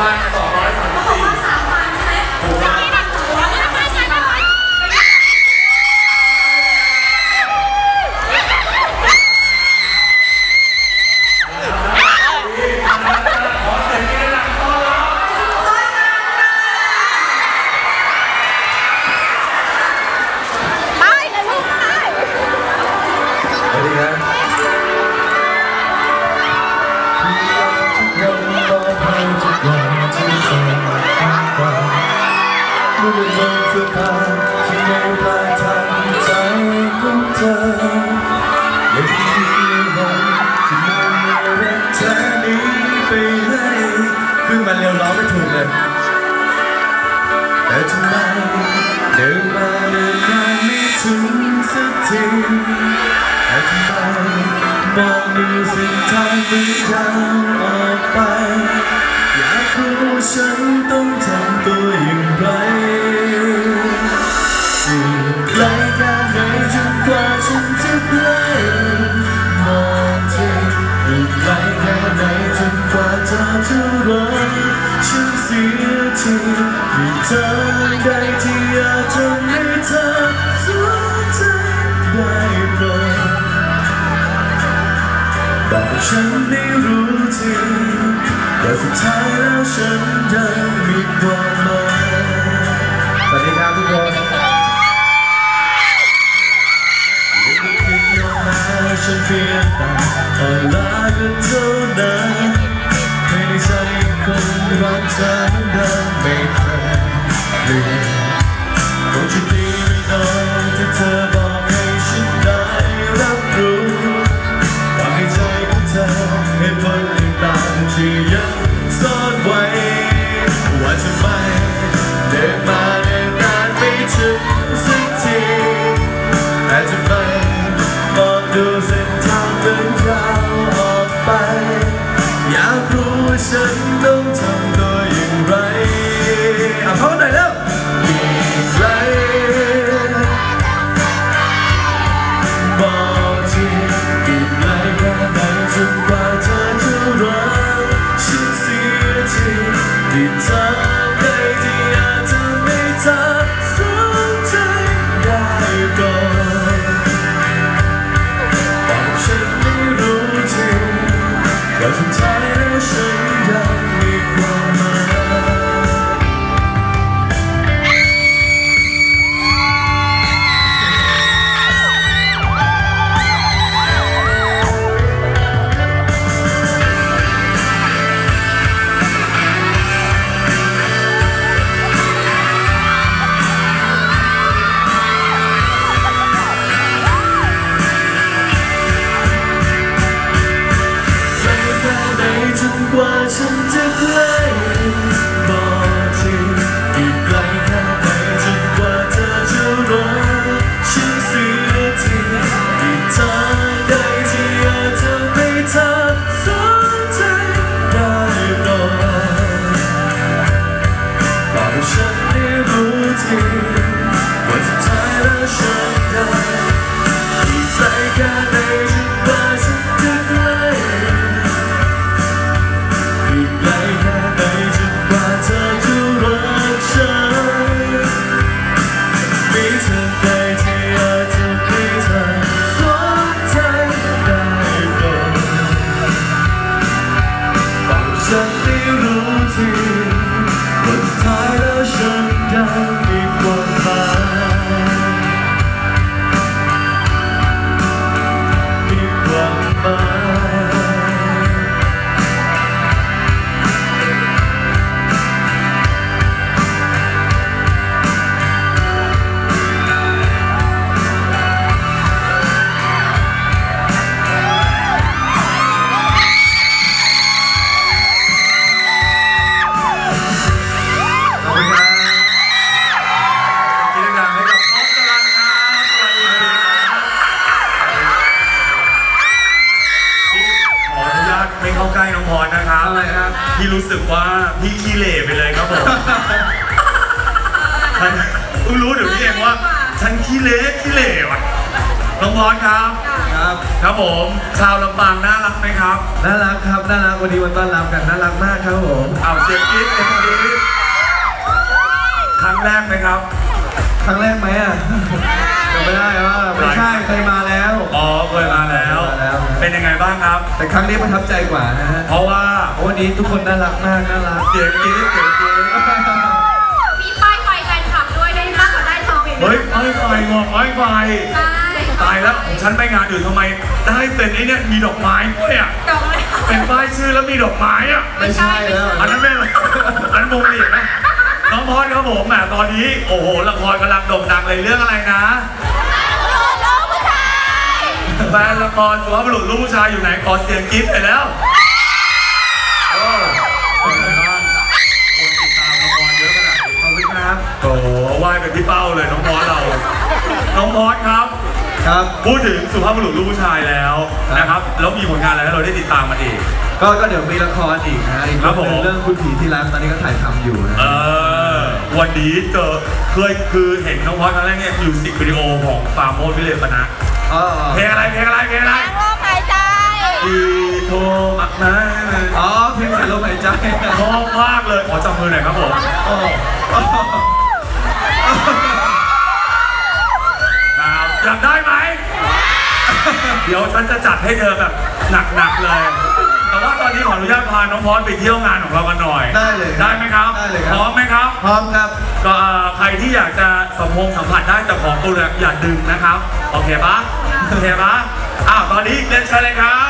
พันสอง ดินมาเดินนานไม่ถึงสักทีแต่ทำไมมองดูเส้นทางที่ยาวออกไป อยากรู้ฉันต้องทำตัวอย่างไรสืบไกลแค่ไหนจนกว่าฉันจะเกลมองทีอีกไกลแค่ไหนจนกว่าเธอจะรู้ฉันเสียที ธอใดที่อยากทำให้เธอสนใจได้ไหมดบอกฉันไม่รู้จริงแต่สุดท้ายแล้วฉันยังมีความหมายสวัสดีครับทุกคนฉันเพียงแต่อ่อนล้ากันเท่านั้นไม่ใจคนรักเธอนั้นไม่เคย But you gave me none to turn ที่เธอเคยที่อาจะไม่เธอสนใจได้ก่อนแต่ฉันไม่รู้จริงแต่สุท้ยแล้ฉัน little too พี่รู้สึกว่าพี่ขี้เหร่ไปเลยครับผมฉันรู้เดี๋ยวพี่เองว่า ฉันขี้เละขี้เหร่ว่ะน้องพรครับ ครับ ครับผมชาวลำปางน่ารักไหมครับ น่ารักครับน่ารักวันนี้วันต้อนรับกันน่ารักมากครับผมเอาเสีกรี๊ดเสียงกรี๊ดครั้งแรกไหมครับ ครั้งแรกไหมอะจำไม่ได้ว่าไม่ใช่เคยมาแล้ว อ๋อเคยมาแล้ว เคยมาแล้วเป็นยังไงบ้างครับ แต่ครั้งนี้ประทับใจกว่านะฮะเพราะว่าเพราะวันนี้ทุกคนน่ารักมากน่ารักเสียงกรี๊ดเสียงกรี๊ดมีป้ายไฟแฟนคลับด้วยได้มากกว่าได้ทองอีกนะเฮ้ยไม้ไฟงอกไม้ไฟใช่ตายแล้วของฉันไปงานอื่นทำไม ได้เป็นไอ้เนี่ยมีดอกไม้ด้วยอะดอกเลยเป็นป้ายชื่อแล้วมีดอกไม้อะไม่ใช่แล้วอันนั้นไม่อันนมุมเหลียนะน้องพอดครับผมแหมตอนนี้โอ้โหละครกำลังโด่งดังเลยเรื่องอะไรนะ แฟนละครสุภาพบุรุษลูกผู้ชายอยู่ไหนขอเสียงกรี๊ดไปแล้วโอ้เป็นไงบ้างคนติดตามละครเยอะขนาดนี้ขอบคุณครับโอ้โหไหว้เป็นพี่เป้าเลยน้องพอดเรา น้องพอดครับ ครับ พูดถึงสุภาพบุรุษลูกผู้ชายแล้วนะครับแล้วมีผลงานอะไรให้เราได้ติดตามมันอีก ก็ก็เดี๋ยวมีละครอีกนะอีกครับผม เรื่องคุณผีที่รักตอนนี้ก็ถ่ายทำอยู่นะ เออวันนี้เจอเคยคือเห็นน้องพอดครั้งแรกเนี่ยมิวสิกวิดีโอของปราโมดวิเลปนะอ๋อ เพลงอะไรเพลงอะไรเพลงอะไรอีโทมักนะอ๋อเพลงเสียงลมหายใจชอบมากเลยขอจับมือหน่อยครับผมโอ้ครับอยากได้ไหม เดี๋ยวฉันจะจัดให้เธอแบบหนักๆเลยแต่ ว่าตอนนี้ขออนุญาตพาน้องพอดไปเที่ยวงานของเรากันหน่อยได้เลยได้ไหมครับได้เลยครัพร้อมไหมครับ พร้อมครับก็เอ่อใครที่อยากจะสัมพงสัมผัสได้แต่ของตัวเนี่ยอย่าดึงนะครับ โอเคปะโอเคปะอ้าวตอนนี้เรียนเชิญเลยครับไปกันเลย